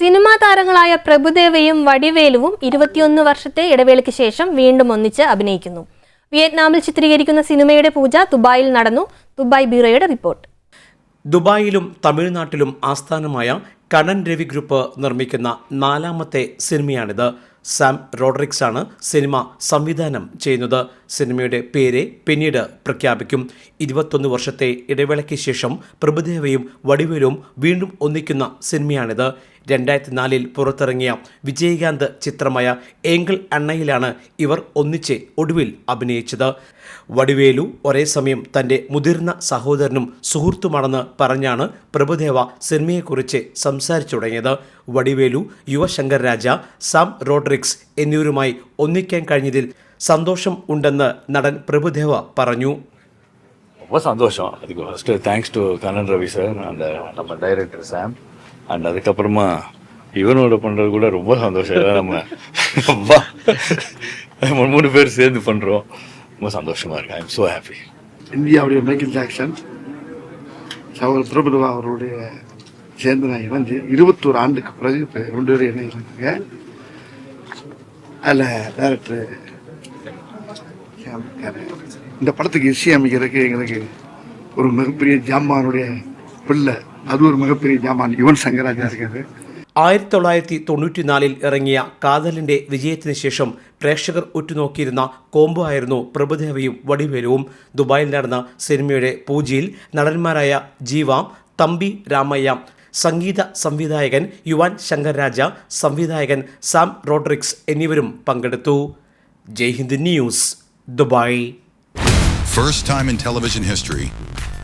Cinema താരങ്ങളായ പ്രഭുദേവയും വടിവേലുവും ഇരുപത്തിയൊന്ന് വർഷത്തെ ഇടവേളയ്ക്ക് ശേഷം വീണ്ടും ഒന്നിച്ച് അഭിനയിക്കുന്നു. വിയറ്റ്നാമിൽ ചിത്രീകരിക്കുന്ന സിനിമയുടെ പൂജ ദുബായിൽ നടന്നു. Dubai ബ്യൂറോയുടെ report. ദുബായിലും തമിഴ്നാട്ടിലും ആസ്ഥാനമായ കണൻ രവി ഗ്രൂപ്പ് നിർമ്മിക്കുന്ന നാലാമത്തെ സിനിമയാണിത്. സാം റോഡ്രിക്സ് ആണ് സിനിമ സംവിധാനം ചെയ്യുന്നത്. സിനിമയുടെ പേര് പിന്നീട് പ്രഖ്യാപിക്കും. ഇരുപത്തൊന്ന് വർഷത്തെ ഇടവേളയ്ക്ക് ശേഷം പ്രഭുദേവയും വടിവേലും വീണ്ടും ഒന്നിക്കുന്ന സിനിമയാണിത്. രണ്ടായിരത്തി നാലിൽ പുറത്തിറങ്ങിയ വിജയകാന്ത് ചിത്രമായ ഏങ്കിൾ അണ്ണയിലാണ് ഇവർ ഒന്നിച്ച് ഒടുവിൽ അഭിനയിച്ചത് വടിവേലു ഒരേ സമയം തൻ്റെ മുതിർന്ന സഹോദരനും സുഹൃത്തുമാണെന്ന് പറഞ്ഞാണ് പ്രഭുദേവ സിനിമയെക്കുറിച്ച് സംസാരിച്ചു തുടങ്ങിയത് വടിവേലു യുവശങ്കർ രാജ സാം റോഡ്രിക്സ് എന്നിവരുമായി ഒന്നിക്കാൻ കഴിഞ്ഞതിൽ സന്തോഷം ഉണ്ടെന്ന് നടൻ പ്രഭുദേവ പറഞ്ഞു ரொம்ப சந்தோஷம் அதுக்கு first thanks to Kannan Ravi sir அந்த நம்ம டைரக்டர் சாம் அண்ட் அதுக்கப்புறமா இவனோட பண்ணுறது கூட ரொம்ப சந்தோஷம். ஏன்னா நம்ம அப்பா, மூணு பேர் சேர்ந்து பண்ணுறோம் ரொம்ப சந்தோஷமாக இருக்கு. ஐ எம் ஸோ ஹாப்பி இந்தியாவுடைய மைக்கேல் ஜாக்சன் சகோதரர் பிரபுதவா அவருடைய சேர்ந்து நான் இணைஞ்சு இருபத்தோரு ஆண்டுக்கு பிறகு இப்போ ரெண்டு பேரும் இணைகிறாங்க அதில் டேரக்டர் இந்த படத்துக்கு இசை அமைக்கிறதுக்கு எங்களுக்கு ஒரு மிகப்பெரிய ஜாம்பானுடைய பிள்ளை அது ஒரு மிகப்பெரிய ஜாமான் யுவன் சங்கராஜா இருக்காரு ആയിരത്തി തൊള്ളായിരത്തി തൊണ്ണൂറ്റിനാലിൽ ഇറങ്ങിയ കാതലിന്റെ വിജയത്തിന് ശേഷം പ്രേക്ഷകർ ഉറ്റുനോക്കിയിരുന്ന കോംബോ ആയിരുന്നു പ്രഭുദേവയും വടിവേലുവും ദുബായിൽ നടന്ന സിനിമയുടെ പൂജയിൽ നടന്മാരായ ജീവ തമ്പി രാമയ്യ സംഗീത സംവിധായകൻ യുവാൻ ശങ്കർ രാജ സംവിധായകൻ സാം റോഡ്രിക്സ് എന്നിവരും പങ്കെടുത്തു Jaihind news Dubai First time in television history,